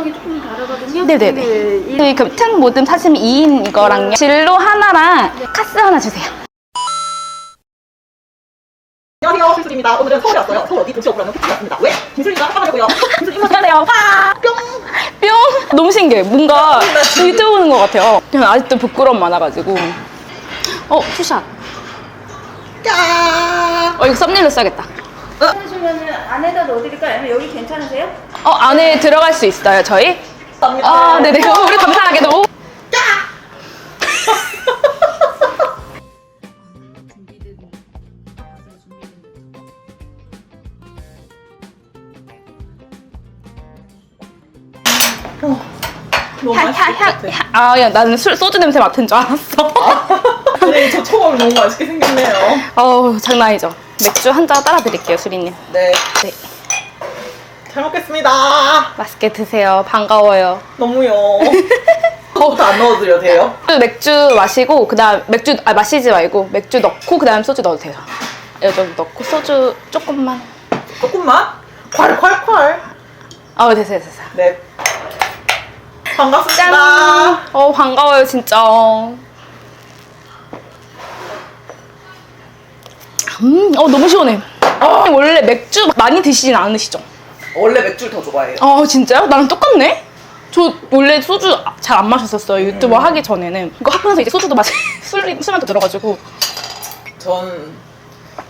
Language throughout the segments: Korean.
구성이 조금 다르거든요. 네네네. 그특 모듬 사시미 2인 이거랑요. 진로 하나랑 카스 하나 주세요. 안녕하세요, 김술입니다. 오늘은 서울에 왔어요. 서울 어디 도시 오프라는 코치가 왔습니다. 왜? 김술이가 합방하려고요. 김술 입맛 안녕하세요. 뿅! 뿅! 너무 신기해. 뭔가 보는 것 같아요. 저는 아직도 부끄러움 많아가지고. 어, 투샷. 야! 어, 이거 썸네일로 써야겠다. 하시면은 안에다 넣어드릴까요? 아니면 여기 괜찮으세요? 어, 안에 들어갈 수 있어요, 저희? 아, 네네. 어, 우리 감사하게도. 너무 향, 맛있을 향, 것 향, 같아. 향. 아, 야, 나는 술, 소주 냄새 맡은 줄 알았어. 네, 저 초밥이 너무 맛있게 생겼네요. 어우, 장난 아니죠. 맥주 한 잔 따라 드릴게요, 수리님. 네, 네. 잘 먹겠습니다. 맛있게 드세요. 반가워요. 너무요. 저부터 안 넣어드려도 돼요? 맥주 마시고, 그 다음, 맥주, 아, 마시지 말고, 맥주 넣고, 그 다음 소주 넣어도 돼요. 여기 넣고, 소주 조금만. 조금만? 콸콸콸. 아, 됐어요, 됐어요. 네. 반갑습니다. 짠! 어, 반가워요, 진짜. 음, 어, 너무 시원해. 어, 원래 맥주 많이 드시진 않으시죠? 원래 맥주를 더 좋아해요. 아, 진짜요? 나랑 똑같네? 저 원래 소주 잘 안 마셨었어요. 유튜버 하기 전에는. 이거 하면서 이제 소주도 마시, 술, 술만 더 들어가지고. 전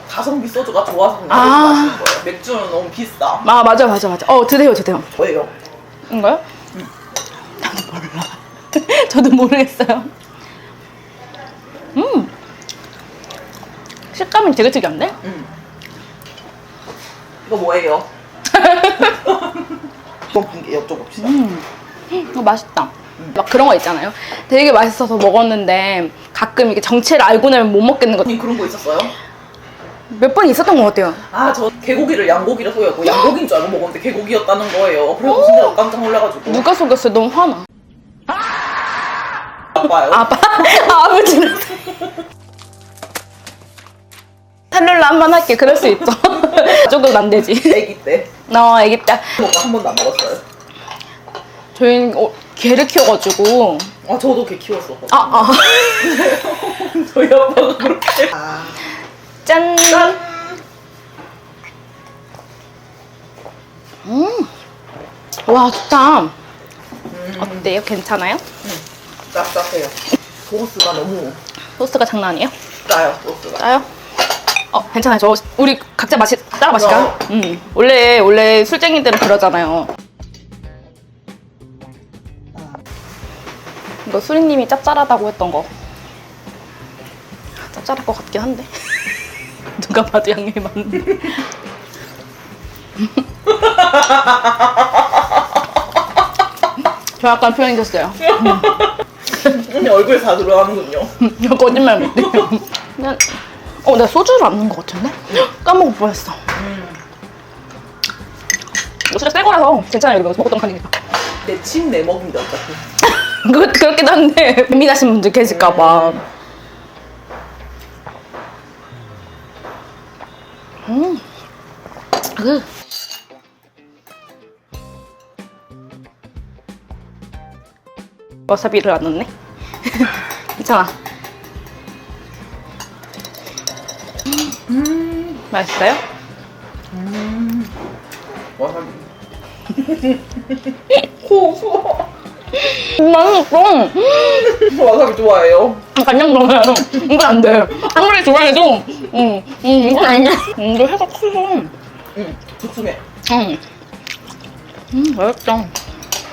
가성비 소주가 좋아서 그냥 아. 마시는 거예요. 맥주는 너무 비싸. 아, 맞아, 맞아, 맞아. 어, 드세요, 드세요. 뭐예요? 인가요? 나도 몰라. 저도 모르겠어요. 음. 식감이 되게 특이한데? 음. 이거 뭐예요? 여쭤봅시다. 음. 이거 맛있다. 막 그런 거 있잖아요. 되게 맛있어서 먹었는데 가끔 이게 정체를 알고 나면 못 먹겠는 거. 님 그런 거 있었어요? 몇 번 있었던 것 같아요. 아, 저 개고기를 양고기라 소였고 양고기인 줄 알고 먹었는데 개고기였다는 거예요. 그래서 진짜 깜짝 놀라가지고. 누가 속였어요? 너무 화나. 아빠요? 아빠, 아, 아버지는. 탈룰라 한 번 할게. 그럴 수 있죠. 조금 안 되지. 애기 때. 나 애기 때 먹고 한 번도 안 먹었어요. 저희는 어, 개를 키워가지고 아, 저도 개 키웠었거든요. 아, 아. 저희 아빠가 그렇게. 아, 짠. 짠! 음. 와, 좋다. 어때요? 괜찮아요? 짭짭해요. 소스가 너무 소스가 장난 아니에요? 짜요, 소스가. 짜요? 어, 괜찮아요. 저 우리 각자 마시 따라 마실까요? 음. 원래 원래 술쟁이들은 그러잖아요. 이거 수리님이 짭짤하다고 했던 거. 짭짤할 것 같긴 한데. 누가 봐도 양념이 많은데. 저 약간 표현이셨어요. 언니 얼굴에 다 들어가는군요. 거짓말 못해요. 그냥, 어, 내가 소주를 안 넣은 것 같은데? 까먹을 뻔했어. 이거 진짜 새 거라서 괜찮아요. 이거 먹었던 거 아니니까. 내침 내 먹인데 어차피. 그, 그렇긴 한데, 예민하신 분들 계실까봐. 음. 그. 와사비를 안 넣네? 괜찮아. 음. 맛있어요? 와사비. 코, 맛있어. 코. 와사비 좋아해요. 간장 넣어요. 이건 안 돼. 아무리 좋아해도, 음, 음, 이건 안 돼. 음, 이거 해가 커서. 응, 두툼해. 음. 음, 맛있다.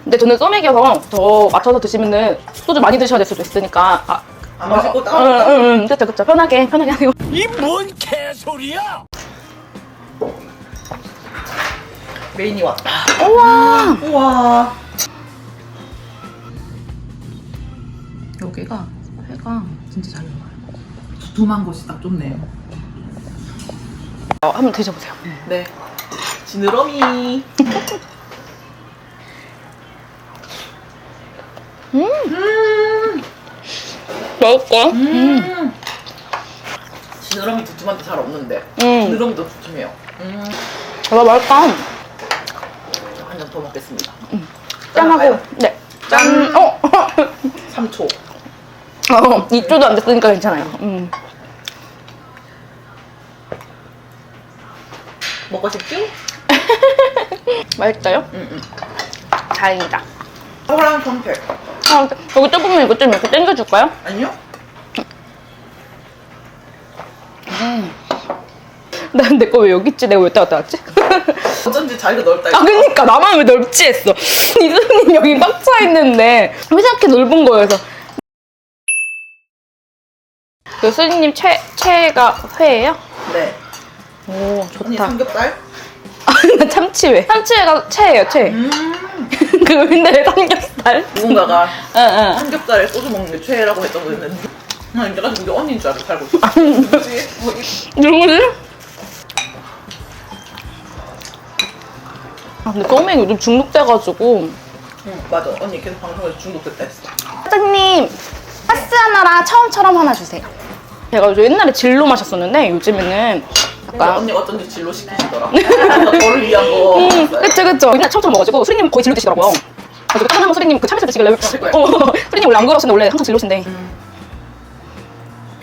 근데 저는 소맥이어서 더 맞춰서 드시면은 소주 많이 드셔야 될 수도 있으니까. 아, 안 마시고 응, 따로. 응, 응. 그쵸, 그쵸. 편하게, 편하게 하세요. 이 뭔 개소리야! 메인이 왔다. 우와! 우와. 여기가 회가 진짜 잘 나와요. 두툼한 곳이 딱 좋네요. 어, 한번 드셔보세요. 네. 지느러미. 맛있어? 음. 지느러미 두툼한데 잘 없는데. 음. 지느러미도 두툼해요. 음. 와, 맛있다. 한잔 더 먹겠습니다. 짠하고 짠할까요? 네. 짠. 짠. 어. 3초. 어, 2초도 안 됐으니까 괜찮아요. 음. 먹고 싶죠? 맛있어요? 응, 응. 다행이다. 호랑 선택. 아, 여기 조금만 이거 좀 이렇게 당겨줄까요? 아니요? 난 내 거 왜 여기 있지? 내가 왜 왔다 갔다 왔지? 어쩐지 자리가 넓다. 아, 그니까. 나만 왜 넓지 했어. 이수님 여기 꽉 차 있는데. 왜 이렇게 넓은 거여서. 그 수진님 최, 최애가 회예요? 네. 오, 언니 좋다. 삼겹살? 아, 나 참치회. 참치회가 최애예요, 최애. 음. 그 맨날 삼겹살. 누군가가 응, 응. 삼겹살에 소주 먹는 게 최애라고 했다고 했는데 난 이제까지 우리 언니인 줄 알고 살고 있어. 뭐지? 뭐 이- 누구지? 아, 근데 껌에 요즘 중독돼가지고. 응, 맞아. 언니 계속 방송에서 중독됐다 했어. 사장님, 파스 하나랑 처음처럼 하나 주세요. 제가 요즘 옛날에 진로 마셨었는데 요즘에는 그러니까 약간 언니 어쩐지 진로 시키시더라. 저를 위한 거. 음, 그쵸 그쵸 옛날 처음처럼 먹어가지고 수리님 거의 진로 드시더라고요 그래서 다른 한번 수리님 그 참외 드시길래. 어, 수리님 원래 안 그러시는데 원래 항상 진로신데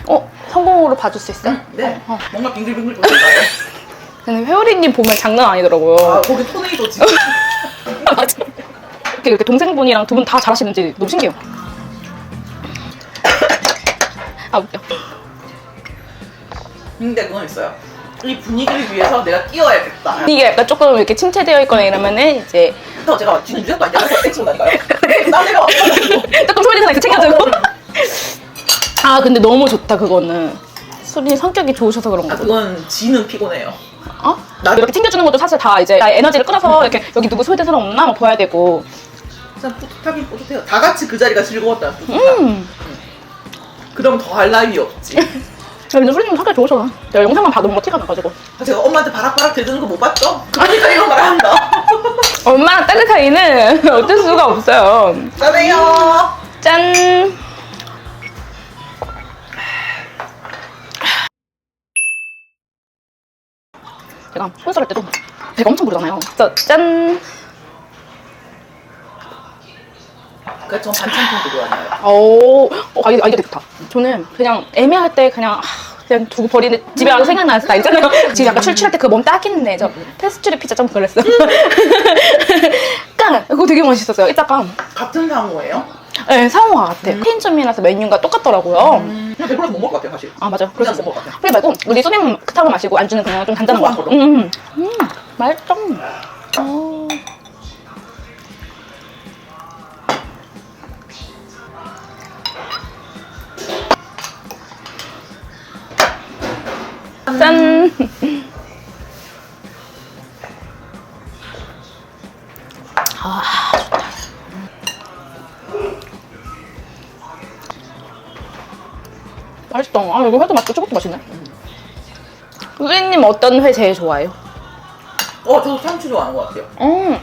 어? 성공으로 봐줄 수 있어요? 네. 어. 뭔가 빙글빙글 돌릴까요? 근데 회오리님 보면 장난 아니더라고요 아, 거기 토네이도 지금. 맞아. 이렇게, 이렇게 동생분이랑 두 분 다 잘하시는지 너무 신기해요 아 웃겨 근데 그건 있어요. 이 분위기를 위해서 내가 끼워야겠다. 이게 약간 조금 이렇게 침체되어 있거나 이러면은 이제 그래서 제가 지는 유약도 안 되고 땡치고 다니까요. 나 내가. 조금 소리잖아 이렇게 챙겨주고 아 근데 너무 좋다 그거는 수린이 성격이 좋으셔서 그런 아, 거고 그건 지는 피곤해요. 어? 나 이렇게 챙겨주는 것도 사실 다 이제 나의 에너지를 끌어서 이렇게 여기 누구 소외된 사람 없나 막 봐야 되고 진짜 뿌듯하긴 뿌듯해요. 다 같이 그 자리가 즐거웠다는 뿌듯함. 음 그럼 더할 나위 없지. 근데 수린님 성격 좋으셔 내가 영상만 봐도 뭔가 티가 나가지고 제가 엄마한테 바락바락 대드는 거 못 봤죠? 그러니까 이런 말 한다. 엄마랑 딸의 사이는 어쩔 수가 없어요 짜네요. 짠 제가 혼술 할 때도 배가 엄청 부르잖아요 그래서 짠 그러니까 전 반찬통도 좋아해요. 오, 어, 아이디, 아이디어 좋다. 저는 그냥 애매할 때 그냥 아, 그냥 두고 버리는 집에 와서 생각나는 스타일 있잖아요. 지금 약간 출출할 때 그거 몸 딱있는데 저 페스츄리 피자 좀 그랬어. 깡! 그거 되게 맛있었어요. 이따가 같은 상호예요? 네, 상호가 같아요. 페인점이라서 메뉴가 똑같더라고요. 그냥 배불러서 못 먹을 것 같아요, 사실. 아 맞아. 그냥 그래서 먹을 것 같아요. 그래 말고 우리 소맥 그타고 마시고 안주는 그냥 좀 간단한 거. 고소한 음, 걸로. 음, 음, 맛있어. 어. 짠. 아 좋다. 맛있다. 아 이거 회도 맛있고 저것도 맛있네. 우리님 어떤 회 제일 좋아해요? 어, 저도 참치 좋아하는 것 같아요. 음.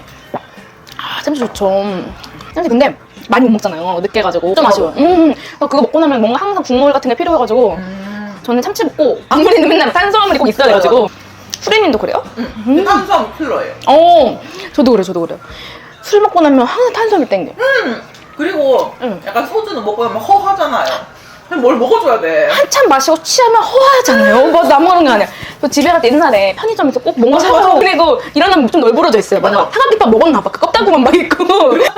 아, 참치 좋죠. 참치 근데 많이 못 먹잖아요. 늦게 가지고. 좀 아쉬워요. 음. 그거 먹고 나면 뭔가 항상 국물 같은 게 필요해가지고 저는 참치 먹고 아무리는 맨날 탄수화물이 꼭 있어야 돼가지고. 수리님도 그래요? 음. 탄수화물 킬러예요. 어, 저도 그래, 저도 그래 요. 술 먹고 나면 항상 탄수화물 땡겨. 음. 그리고 응. 약간 소주는 먹고 나면 허하잖아요. 뭘 먹어줘야 돼. 한참 마시고 취하면 허하잖아요. 뭐 나무는 게 아니야. 저 집에 갈 때 옛날에 편의점에서 꼭 뭔가 맞아, 사서 맞아. 그리고 일어나면 좀 널브러져 있어요. 뭔가. 삼각김밥 먹었나 봐. 그 껍데기만 막 있고.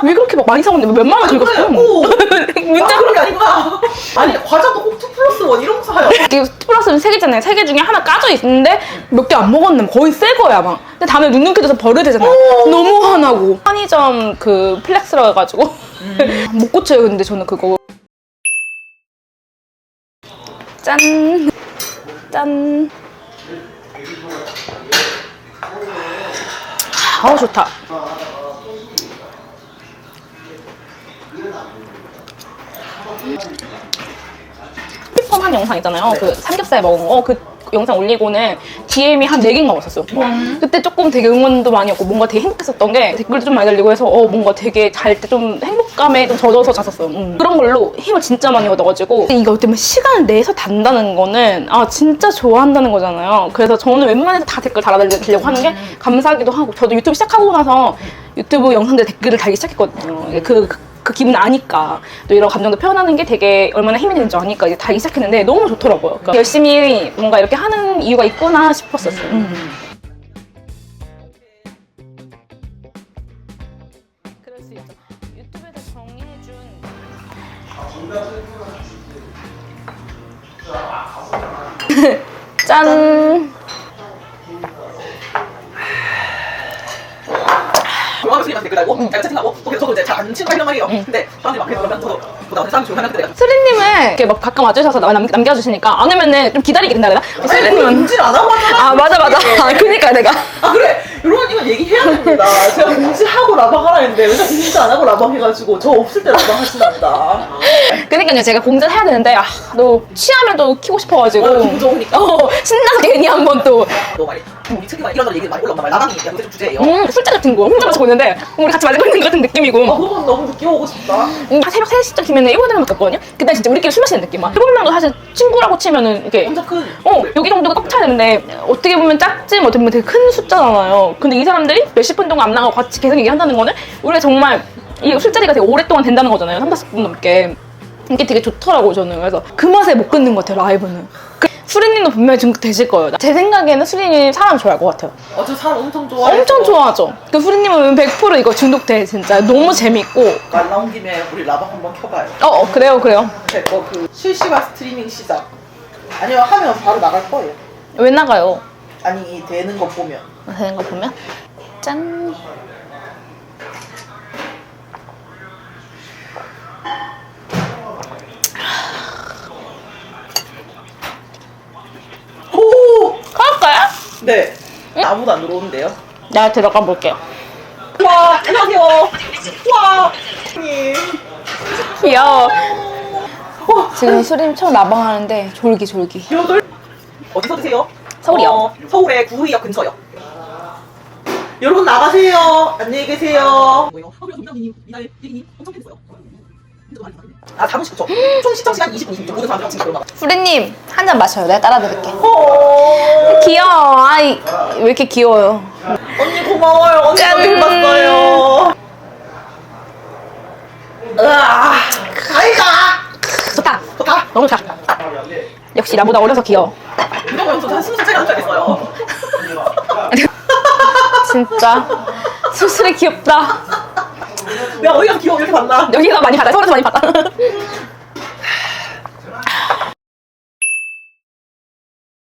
왜 그렇게 막 많이 사먹는데 몇만 원 들고 그래, 갔어요? 오. 문자 아, 그런 게 아니구나. 아니, 과자도 꼭2 플러스 1 이런 거 사요. 이게 플러스는 세 개잖아요. 세 개 중에 하나 까져 있는데 몇 개 안 먹었는데 거의 새 거야 막. 근데 다음에 눅눅해져서 버려지잖아요. 너무 화나고. 편의점 그 플렉스라 해가지고 못 고쳐요. 근데 저는 그거 짠. 짠. 아우 좋다. 한 영상 있잖아요. 네. 그 삼겹살 먹은 거. 그 영상 올리고는 DM이 한 4개인가 왔었어요. 그때 조금 되게 응원도 많이 왔고 뭔가 되게 행복했었던 게 댓글도 좀 많이 달리고 해서 어 뭔가 되게 잘 때 좀 행복감에 좀 젖어서 잤었어요. 음. 그런 걸로 힘을 진짜 많이 얻어가지고 이거 때문에 시간을 내서 단다는 거는 아 진짜 좋아한다는 거잖아요. 그래서 저는 웬만해서 다 댓글 달아드리려고 하는 게 감사하기도 하고 저도 유튜브 시작하고 나서 유튜브 영상들 댓글을 달기 시작했거든요. 그, 그, 그 기분 아니까 또 이런 감정도 표현하는 게 되게 얼마나 힘이 되는지 아니까 이제 달기 시작했는데 너무 좋더라고요. 그러니까 열심히 뭔가 이렇게 하는 이유가 있구나 싶었었어요. 음. 그럴 수 있죠. 유튜브에서 정해준 짠. 댓글 달고 제가 채팅하고 또 저도 이제 잘안 친구 하려고 해요. 근데 사람들이 막 그러면 저도 뭐 나한테 사람 조용히 하는데 내가 수리님은 이렇게 막 가끔 와주셔서 남, 남겨주시니까 안 오면은 좀 기다리게 된다 그래나? 수리님은 공지를 안 하고 하잖아. 아 맞아 맞아. 아, 그니까 내가 아 그래 여러분 이건 얘기해야 됩니다. 제가 공지하고 라방 하라 했는데 맨날 공지 안 하고 라방 해가지고 저 없을 때 라방 하신답니다. 그러니까요 제가 공지를 해야 되는데 아 너 취하면 또 키고 싶어가지고 어, 기분 좋으니까. 어, 신나서 괜히 한번 또 너 말이 우리 특히나 이런 얘기 많이 올라온단 말이야. 나방이 그냥 요새 좀 주제예요. 음, 술자 같은 거 혼자 마시고 있는데 우리 같이 마시고 있는 것 같은 느낌이고 아 그건 너무 늦게 오고 싶다. 음, 새벽 3시쯤이면 일곱 명만 갔거든요 그때 진짜 우리끼리 술 마시는 느낌 막 일곱 명도 사실 친구라고 치면은 이렇게 혼자 큰. 어, 여기 정도가 꽉 차야 되는데 어떻게 보면 작지 뭐 어떻게 보면 되게 큰 숫자잖아요. 근데 이 사람들이 몇십 분 동안 안 나가고 같이 계속 얘기한다는 거는 우리가 정말 이 술자리가 되게 오랫동안 된다는 거잖아요. 3, 40분 넘게. 이게 되게 좋더라고요, 저는. 그래서 그 맛에 못 끊는 것 같아요, 라이브는. 그, 수리님도 분명히 중독되실 거예요. 제 생각에는 수리님 사람 좋아할 것 같아요. 어 저 사람 엄청 좋아해. 엄청 좋아하죠? 그 수리님은 100% 이거 중독돼, 진짜. 너무 재밌고. 말 나온 김에 우리 라방 한번 켜봐요. 어, 어 그래요, 그래요. 제거 그 실시간 스트리밍 시작. 아니면 하면 바로 나갈 거예요. 왜 나가요? 아니 이 되는 거 보면. 되는 거 보면? 짠. 오. 할까요? 네. 아무도 안 들어오는데요. 내가 들어가 볼게요. 와 안녕하세요. 와. 님. 귀여워. 지금 수림 처음 라방하는데 졸기 졸기. 여덟. 어디서 드세요? 서울이요. 어, 서울의 구의역 근처요. 여러분 나가세요. 안녕히 계세요. 뭐요? 서울역 동장님, 미나의 대리님 엄청 재밌어요. 아, 4분 10초. 총 시청 시간 20분이죠. 모든 사람들이 지금 그러나. 수리님 한 잔 마셔요. 내가 따라 드릴게. 어. 귀여워. 아이 왜 이렇게 귀여워요? 언니 고마워요. 언니 짠. 너무 봤어요. 으아, 아이가. 좋다. 좋다. 너무 좋다. 역시 나보다 어려서 귀여워. 이런 거 영상 한 스무 살짜리 한줄 알겠어요. 진짜 수술이 귀엽다. 내가 어디가 귀여워 이렇게 봤나? 여기가 많이 받아. 서울에서 많이 받아.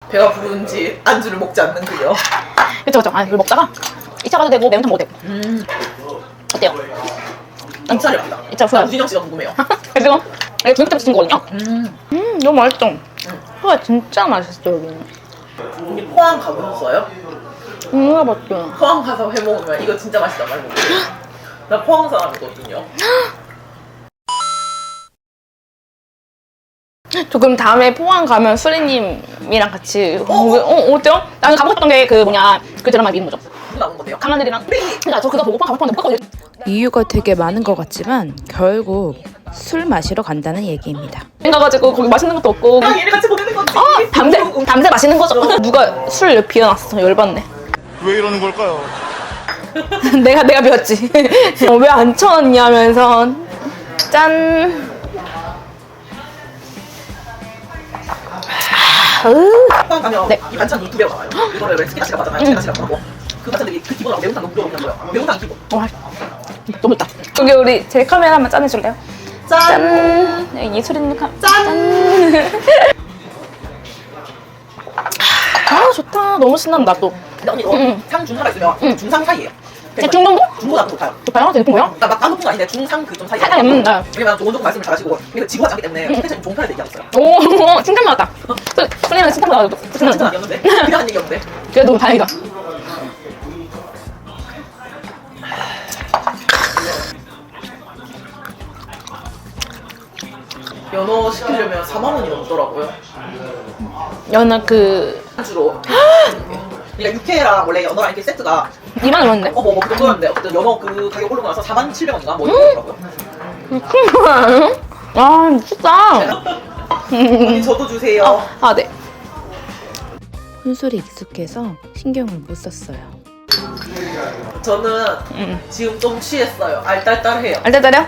배가 부른지 안주를 먹지 않는 그요. 그쵸 그쵸. 아 이걸 먹다가 2차 가도 되고 매운탕 먹어도 되고. 음, 어때요? 인차를 합니다. 진짜 후회. 유진영 씨가 궁금해요. 그래서 이게 중국 때문에 쓴 거거든요. 음, 음 너무 맛있죠. 후회 진짜 맛있어 여기는. 언니 포항 가보셨어요? 음 맛있죠. 포항 가서 회 먹으면 이거 진짜 맛있단 말고. 나 포항 사람이거든요. 저 그럼 다음에 포항 가면 수리님이랑 같이 어, 어 어때요? 나는 가고 싶었던 게 그 뭐냐 그 드라마 이름 뭐죠? 나온 건데요? 강하늘이랑 그러니까 저 그거 보고 포항 가고 싶었는데 못 갔거든요. 이유가 되게 많은 것 같지만 결국 술 마시러 간다는 얘기입니다. 가가지고 거기 맛있는 것도 없고 랑 얘네 같이 보내는 건지. 어 밤새 밤새 마시는 거죠. 누가 술 비워놨어 열받네. 왜 이러는 걸까요? 내가 내가 비웠지. 어, 왜안 쳐놨냐면서 짠. 아, 으. 네. 이 반찬이 두 배가 나와요. 이거를 왜 스키다시라고 하잖아요. 스키다시라고 하고. 그 반찬들이 그 기본하고 매운탕 너무 부러운 거예요. 매운탕 기본. 와, 너무 다 여기 우리 제 카메라 한번 짠해줄래요? 짠. 짠. 여기 예술인 카. 짠. 아 좋다. 너무 신난다 또. 근데 언니 응. 너 상중하가 있으면 중상 사이예요. 네, 중동도? 중보다 더 높아요. 좋아요. 되게 뭐야? 그러니까 막 높은 거 아닌데 중상 그 좀 사이에. 살짝 음, 네. 왜냐면 좋은 말씀을 잘하시고 이거 지구하지 않기 때문에 스페셜 종편에 얘기하셨어요. 오, 칭찬 받았다. 소리는 칭찬 받아가지고. 진짜 칭찬 아니었는데 그냥 한 얘기였는데. 그래도 다행이다. 연어 시키려면 4만 원이 넘더라고요. 연어 그 주로. 그러니까 육회랑 원래 연어랑 이렇게 세트가 2만 원인데? 어머 뭐그 정도였는데 어쨌든 연어 그 가격 오르고 나서 4만 700원인가 뭐 이러더라고요. 아 미쳤다. 언니 저도 주세요. 아 네. 혼술이 익숙해서 신경을 못 썼어요. 저는 음. 지금 좀 취했어요. 알딸딸해요. 알다다려?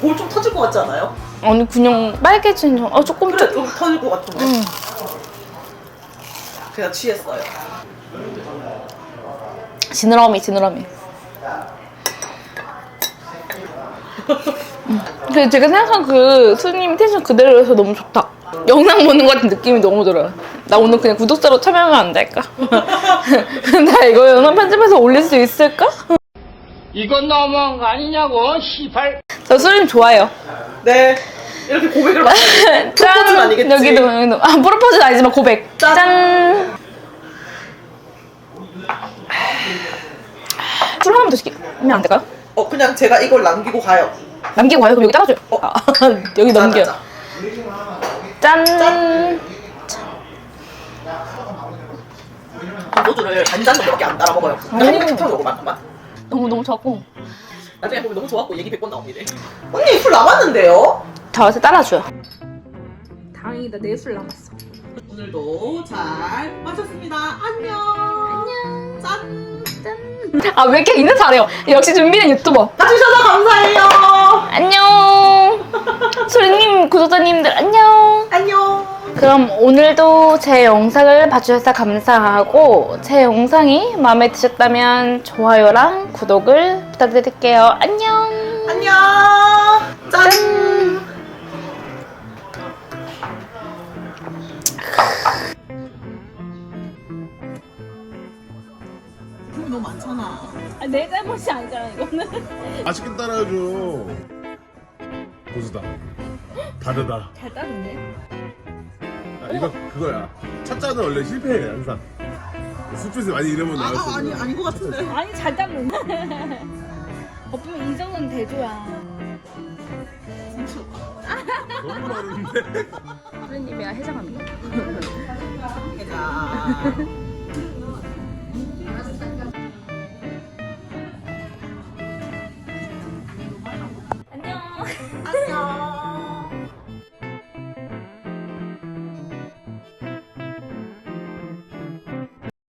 볼좀 터질 것 같지 않아요? 아니 그냥 빨개진 좀. 어 조금 그래 좀 터질 것 같은데. 음. 제가 취했어요. 지느러미 지느러미. 음. 그 제가 생각한 그 스님 텐션 그대로여서 너무 좋다. 영상 보는 것 같은 느낌이 너무 들어요. 나 오늘 그냥 구독자로 참여하면 안 될까? 나 이거 영상 편집해서 올릴 수 있을까? 이건 너무한 거 아니냐고, 시발. 저 스님 좋아해요. 네. 이렇게 고백을. 프로포즈는 짠! 아니겠지? 여기도 여기도 아 프로포즈는 아니지만 고백. 짠! 짠! 술 하나만 더 시키면 안 될까요? 어 그냥 제가 이걸 남기고 가요. 남기고 가요? 그럼 여기 따라줘요. 어. 아, 여기 넘겨요. 자, 짠! 짠. 소주를 한 잔도 몇개 안 따라 먹어요. 한입 툭 만만. 너무 너무 좋았고 나중에 보면 너무 좋았고 얘기 100번 나옵니다. 언니 술 남았는데요? 다 와서 따라줘요. 다행이다 내술 남았어. 오늘도 잘 마셨습니다. 안녕. 안녕. 짠. 아왜 이렇게 인사 잘해요? 역시 준비된 유튜버. 같이 주셔서 감사해요. 안녕. 소리님 구독자님들 안녕. 안녕. 그럼 오늘도 제 영상을 봐주셔서 감사하고 제 영상이 마음에 드셨다면 좋아요랑 구독을 부탁드릴게요. 안녕. 안녕. 짠. 품 이 너무 많잖아. 내 잘못이 아니잖아 이거는. 맛있게 따라줘. 고수다. 다르다. 잘 따르네. 아, 이거 그거야. 첫 잔은 원래 실패해 항상. 술집에서 많이 이러면 아, 나왔어. 아니 아닌 것 같은데. 아니 잘 따르네. 어쩌면 이 정도는 대조야. 너무 많은데. 소리님이랑 해장합니다. 자.